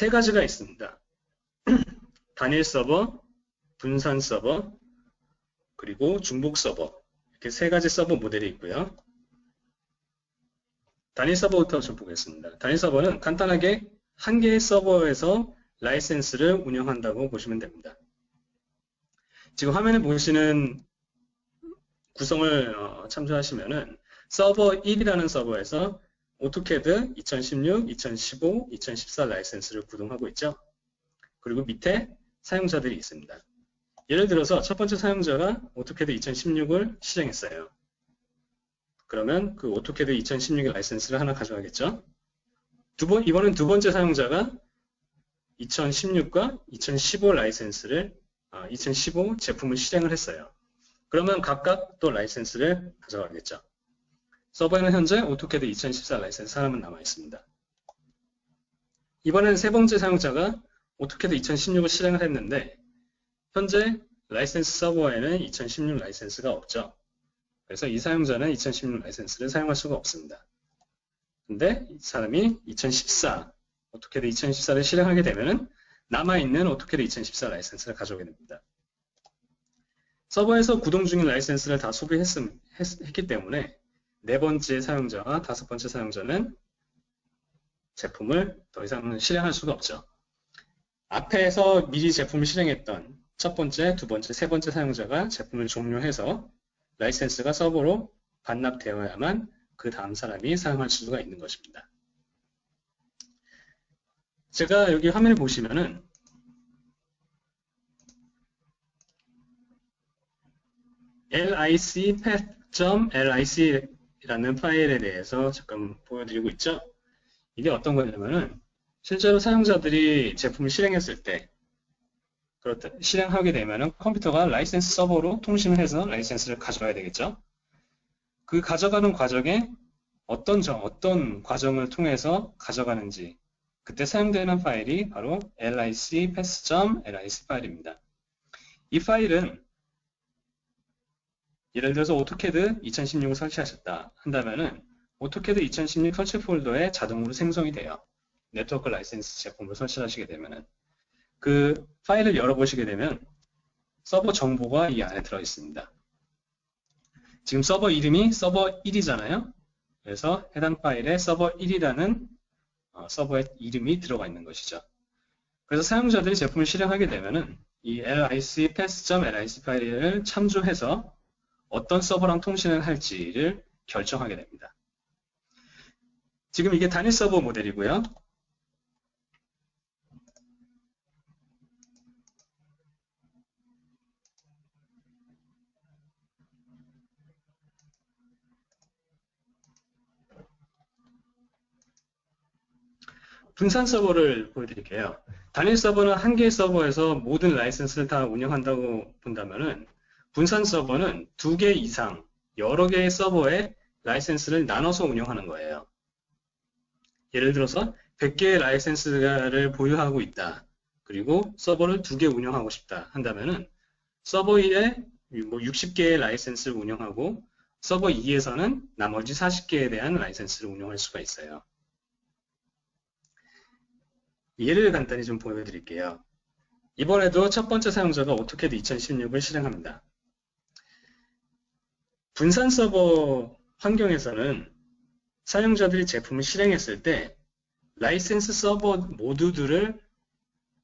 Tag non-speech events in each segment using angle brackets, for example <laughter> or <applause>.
세 가지가 있습니다. <clears throat> 단일 서버, 분산 서버, 그리고 중복 서버 이렇게 세 가지 서버 모델이 있고요. 단일 서버부터 좀 보겠습니다. 단일 서버는 간단하게 한 개의 서버에서 라이센스를 운영한다고 보시면 됩니다. 지금 화면에 보시는 구성을 어, 참조하시면은 서버 1이라는 서버에서 오토캐드 2016, 2015, 2014 라이센스를 구동하고 있죠. 그리고 밑에 사용자들이 있습니다. 예를 들어서 첫 번째 사용자가 오토캐드 2016을 실행했어요. 그러면 그 오토캐드 2016의 라이센스를 하나 가져가겠죠. 두 번, 이번엔 두 번째 사용자가 2016과 2015 라이센스를, 아, 2015 제품을 실행을 했어요. 그러면 각각 또 라이센스를 가져가겠죠. 서버에는 현재 오토캐드 2014 라이센스 하나만 남아 있습니다. 이번엔 세 번째 사용자가 오토캐드 2016을 실행을 했는데 현재 라이센스 서버에는 2016 라이센스가 없죠. 그래서 이 사용자는 2016 라이센스를 사용할 수가 없습니다. 근데 이 사람이 2014 오토캐드 2014를 실행하게 되면 남아있는 오토캐드 2014 라이센스를 가져오게 됩니다. 서버에서 구동 중인 라이센스를 다 소비했기 때문에 네 번째 사용자와 다섯 번째 사용자는 제품을 더 이상 실행할 수가 없죠. 앞에서 미리 제품을 실행했던 첫 번째, 두 번째, 세 번째 사용자가 제품을 종료해서 라이센스가 서버로 반납되어야만 그 다음 사람이 사용할 수가 있는 것입니다. 제가 여기 화면을 보시면은 lic.lic 라는 파일에 대해서 잠깐 보여드리고 있죠. 이게 어떤 거냐면은 실제로 사용자들이 제품을 실행했을 때 그렇다 실행하게 되면은 컴퓨터가 라이센스 서버로 통신을 해서 라이센스를 가져가야 되겠죠. 그 가져가는 과정에 어떤 점, 어떤 과정을 통해서 가져가는지 그때 사용되는 파일이 바로 lic pass.lic 파일입니다. 이 파일은 예를 들어서 오토캐드 2016을 설치하셨다 한다면은 오토캐드 2016 설치 폴더에 자동으로 생성이 돼요. 네트워크 라이센스 제품을 설치하시게 되면은 그 파일을 열어보시게 되면 서버 정보가 이 안에 들어 있습니다. 지금 서버 이름이 서버 1이잖아요. 그래서 해당 파일에 서버 1이라는 어, 서버의 이름이 들어가 있는 것이죠. 그래서 사용자들이 제품을 실행하게 되면은 이 lic pass.lic 파일을 참조해서 어떤 서버랑 통신을 할지를 결정하게 됩니다. 지금 이게 단일 서버 모델이고요. 분산 서버를 보여드릴게요. 단일 서버는 한 개의 서버에서 모든 라이센스를 다 운영한다고 본다면은 분산 서버는 두 개 이상 여러 개의 서버에 라이센스를 나눠서 운영하는 거예요. 예를 들어서 100개의 라이센스를 보유하고 있다. 그리고 서버를 두 개 운영하고 싶다 한다면은 서버 1에 뭐 60개의 라이센스를 운영하고 서버 2에서는 나머지 40개에 대한 라이센스를 운영할 수가 있어요. 예를 간단히 좀 보여드릴게요. 이번에도 첫 번째 사용자가 오토캐드 2016을 실행합니다. 분산 서버 환경에서는 사용자들이 제품을 실행했을 때 라이센스 서버 모두들을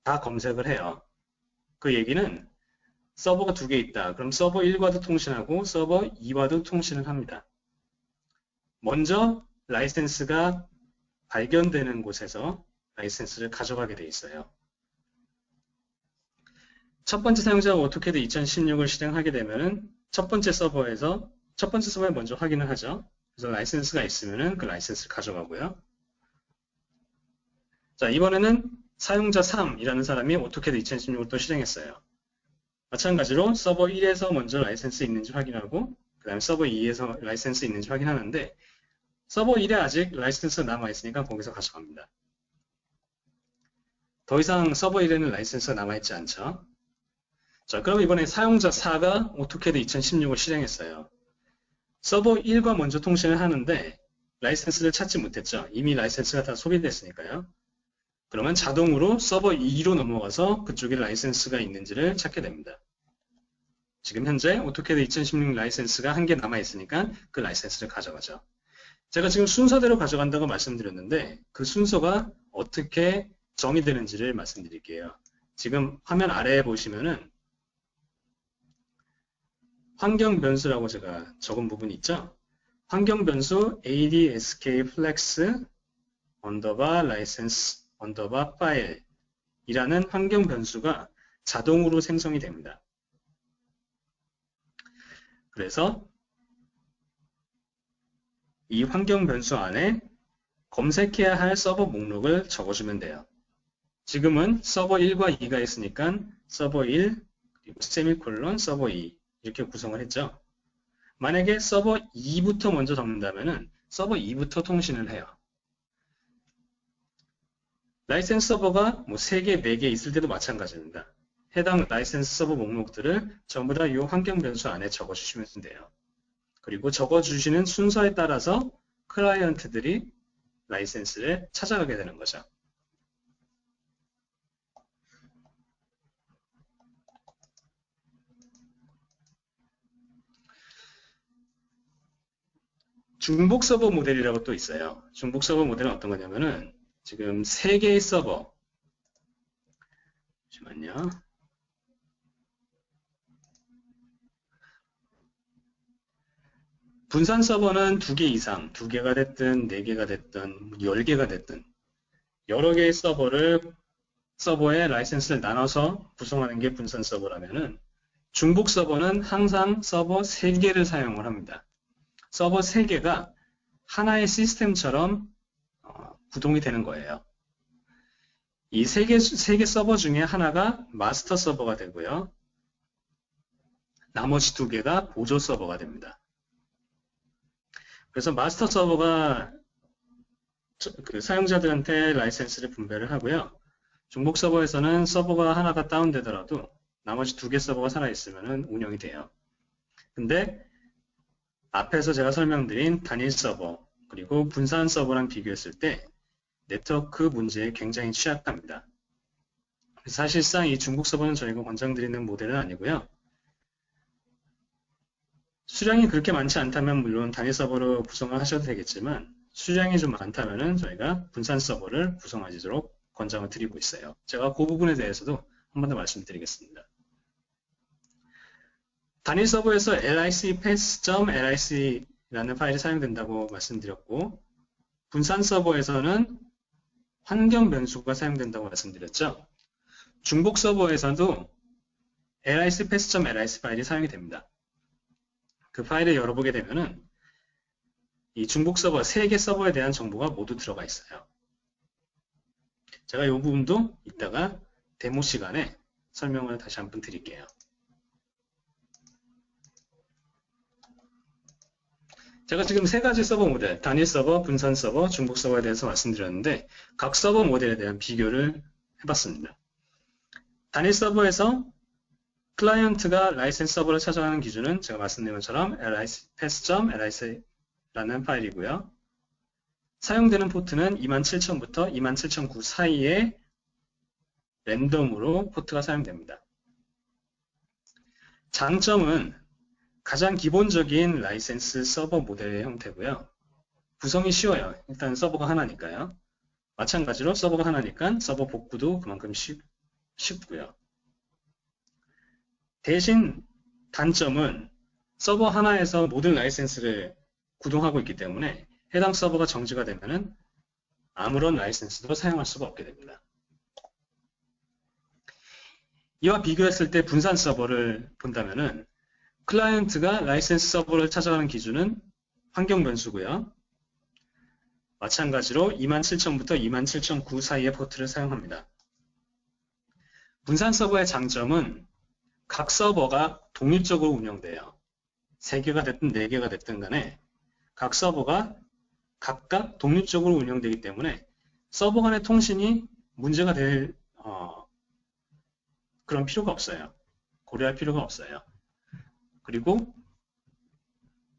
다 검색을 해요. 그 얘기는 서버가 두 개 있다. 그럼 서버 1과도 통신하고 서버 2와도 통신을 합니다. 먼저 라이센스가 발견되는 곳에서 라이센스를 가져가게 돼 있어요. 첫 번째 사용자가 오토캐드 2016을 실행하게 되면 첫 번째 서버에서 첫 번째 서버에 먼저 확인을 하죠. 그래서 라이센스가 있으면 그 라이센스를 가져가고요. 자 이번에는 사용자 3이라는 사람이 오토캐드 2016을 또 실행했어요. 마찬가지로 서버 1에서 먼저 라이센스 있는지 확인하고 그 다음에 서버 2에서 라이센스 있는지 확인하는데 서버 1에 아직 라이센스가 남아있으니까 거기서 가져갑니다. 더 이상 서버 1에는 라이센스가 남아있지 않죠. 자, 그럼 이번에 사용자 4가 오토캐드 2016을 실행했어요. 서버 1과 먼저 통신을 하는데 라이센스를 찾지 못했죠. 이미 라이센스가 다 소비됐으니까요. 그러면 자동으로 서버 2로 넘어가서 그쪽에 라이센스가 있는지를 찾게 됩니다. 지금 현재 오토캐드 2016 라이센스가 한 개 남아 있으니까 그 라이센스를 가져가죠. 제가 지금 순서대로 가져간다고 말씀드렸는데 그 순서가 어떻게 정의되는지를 말씀드릴게요. 지금 화면 아래에 보시면은 환경 변수라고 제가 적은 부분이 있죠. 환경 변수 adsk flex 언더바 라이센스 언더바 파일 이라는 환경 변수가 자동으로 생성이 됩니다. 그래서 이 환경 변수 안에 검색해야 할 서버 목록을 적어주면 돼요. 지금은 서버 1과 2가 있으니까 서버 1 그리고 세미콜론 서버 2 이렇게 구성을 했죠. 만약에 서버 2부터 먼저 적는다면 서버 2부터 통신을 해요. 라이센스 서버가 뭐 3개, 4개 있을 때도 마찬가지입니다. 해당 라이센스 서버 목록들을 전부 다 이 환경 변수 안에 적어주시면 돼요. 그리고 적어주시는 순서에 따라서 클라이언트들이 라이센스를 찾아가게 되는 거죠. 중복 서버 모델이라고 또 있어요. 중복 서버 모델은 어떤 거냐면은 지금 세 개의 서버 잠시만요. 분산 서버는 두 개 이상, 두 개가 됐든 네 개가 됐든 열 개가 됐든 여러 개의 서버를 서버에 라이센스를 나눠서 구성하는 게 분산 서버라면은 중복 서버는 항상 서버 세 개를 사용을 합니다. 서버 세개가 하나의 시스템처럼 어, 구동이 되는 거예요. 이세개세개 서버 중에 하나가 마스터 서버가 되고요. 나머지 두 개가 보조 서버가 됩니다. 그래서 마스터 서버가 그 사용자들한테 라이센스를 분배를 하고요. 중복 서버에서는 서버가 하나가 다운되더라도 나머지 두 개 서버가 살아있으면 운영이 돼요. 근데 앞에서 제가 설명드린 단일 서버 그리고 분산 서버랑 비교했을 때 네트워크 문제에 굉장히 취약합니다. 사실상 이 중국 서버는 저희가 권장드리는 모델은 아니고요. 수량이 그렇게 많지 않다면 물론 단일 서버로 구성을 하셔도 되겠지만 수량이 좀 많다면 저희가 분산 서버를 구성하도록 권장을 드리고 있어요. 제가 그 부분에 대해서도 한 번 더 말씀드리겠습니다. 단일 서버에서 lic pass.lic라는 파일이 사용된다고 말씀드렸고 분산 서버에서는 환경 변수가 사용된다고 말씀드렸죠. 중복 서버에서도 lic pass.lic 파일이 사용이 됩니다. 그 파일을 열어보게 되면은 이 중복 서버, 세개 서버에 대한 정보가 모두 들어가 있어요. 제가 이 부분도 이따가 데모 시간에 설명을 다시 한 번 드릴게요. 제가 지금 세 가지 서버 모델, 단일 서버, 분산 서버, 중복 서버에 대해서 말씀드렸는데 각 서버 모델에 대한 비교를 해봤습니다. 단일 서버에서 클라이언트가 라이센스 서버를 찾아가는 기준은 제가 말씀드린 것처럼 pass.lic라는 파일이고요. 사용되는 포트는 27000부터 27009 사이에 랜덤으로 포트가 사용됩니다. 장점은 가장 기본적인 라이센스 서버 모델의 형태고요. 구성이 쉬워요. 일단 서버가 하나니까요. 마찬가지로 서버가 하나니까 서버 복구도 그만큼 쉽, 쉽고요. 대신 단점은 서버 하나에서 모든 라이센스를 구동하고 있기 때문에 해당 서버가 정지가 되면 아무런 라이센스도 사용할 수가 없게 됩니다. 이와 비교했을 때 분산 서버를 본다면 클라이언트가 라이센스 서버를 찾아가는 기준은 환경 변수고요. 마찬가지로 27000부터 27009 사이의 포트를 사용합니다. 분산 서버의 장점은 각 서버가 독립적으로 운영돼요. 3개가 됐든 4개가 됐든 간에 각 서버가 각각 독립적으로 운영되기 때문에 서버 간의 통신이 문제가 될 어, 그런 필요가 없어요. 고려할 필요가 없어요. 그리고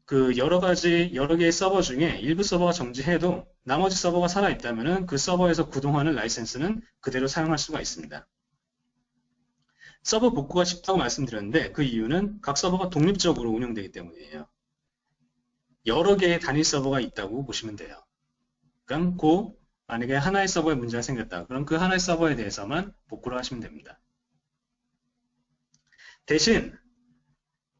그 여러 가지 여러 개의 서버 중에 일부 서버가 정지해도 나머지 서버가 살아 있다면 그 서버에서 구동하는 라이센스는 그대로 사용할 수가 있습니다. 서버 복구가 쉽다고 말씀드렸는데 그 이유는 각 서버가 독립적으로 운영되기 때문이에요. 여러 개의 단일 서버가 있다고 보시면 돼요. 그럼 그 만약에 하나의 서버에 문제가 생겼다. 그럼 그 하나의 서버에 대해서만 복구를 하시면 됩니다. 대신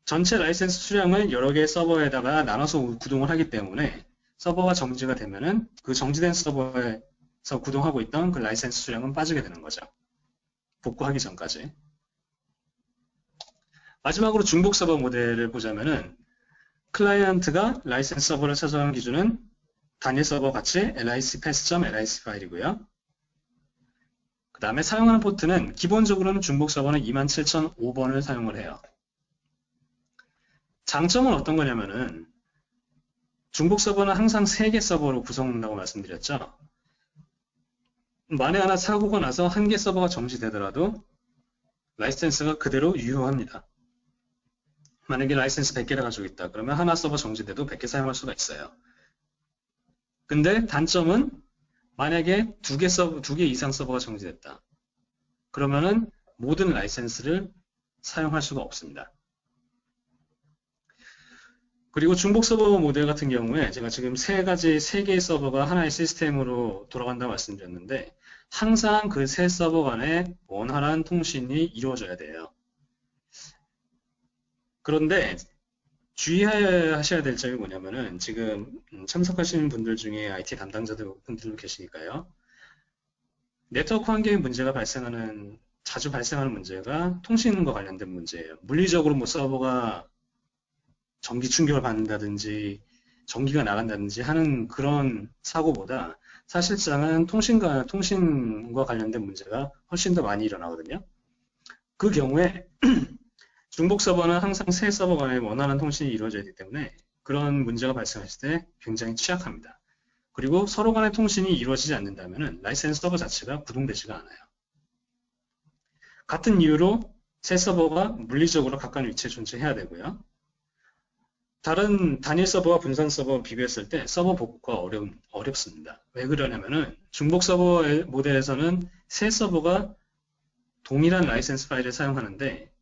전체 라이센스 수량을 여러 개의 서버에다가 나눠서 구동을 하기 때문에 서버가 정지가 되면은 그 정지된 서버에서 구동하고 있던 그 라이센스 수량은 빠지게 되는 거죠. 복구하기 전까지. 마지막으로 중복 서버 모델을 보자면은 클라이언트가 라이센스 서버를 찾아오는 기준은 단일 서버 같이 lic-path.lic 파일이고요. 그 다음에 사용하는 포트는 기본적으로는 중복 서버는 27005번을 사용을 해요. 장점은 어떤 거냐면은 중복 서버는 항상 3개 서버로 구성된다고 말씀드렸죠. 만에 하나 사고가 나서 한 개 서버가 정지되더라도 라이센스가 그대로 유효합니다. 만약에 라이센스 100개를 가지고 있다. 그러면 하나 서버 정지돼도 100개 사용할 수가 있어요. 근데 단점은 만약에 두 개 서버, 두 개 이상 서버가 정지됐다. 그러면은 모든 라이센스를 사용할 수가 없습니다. 그리고 중복 서버 모델 같은 경우에 제가 지금 세 가지, 세 개의 서버가 하나의 시스템으로 돌아간다고 말씀드렸는데 항상 그 세 서버 간에 원활한 통신이 이루어져야 돼요. 그런데 주의하셔야 될 점이 뭐냐면은 지금 참석하시는 분들 중에 IT 담당자들 분들 계시니까요. 네트워크 환경에 문제가 발생하는 자주 발생하는 문제가 통신과 관련된 문제예요. 물리적으로 뭐 서버가 전기 충격을 받는다든지 전기가 나간다든지 하는 그런 사고보다 사실상은 통신과 통신과 관련된 문제가 훨씬 더 많이 일어나거든요. 그 경우에 <clears throat> 중복 서버는 항상 새 서버 간에 원활한 통신이 이루어져야 하기 때문에 그런 문제가 발생했을 때 굉장히 취약합니다. 그리고 서로 간의 통신이 이루어지지 않는다면 라이센스 서버 자체가 구동되지가 않아요. 같은 이유로 새 서버가 물리적으로 가까운 위치에 존재해야 되고요. 다른 단일 서버와 분산 서버 비교했을 때 서버 복구가 어렵, 어렵습니다. 왜 그러냐면은 중복 서버 모델에서는 새 서버가 동일한 라이센스 파일을 사용하는데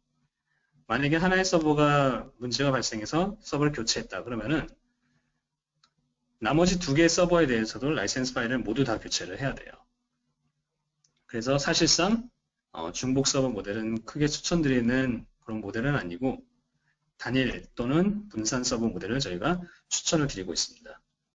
만약에 하나의 서버가 문제가 발생해서 서버를 교체했다 그러면은 나머지 두 개의 서버에 대해서도 라이센스 파일을 모두 다 교체를 해야 돼요. 그래서 사실상 어, 중복 서버 모델은 크게 추천드리는 그런 모델은 아니고 단일 또는 분산 서버 모델을 저희가 추천을 드리고 있습니다.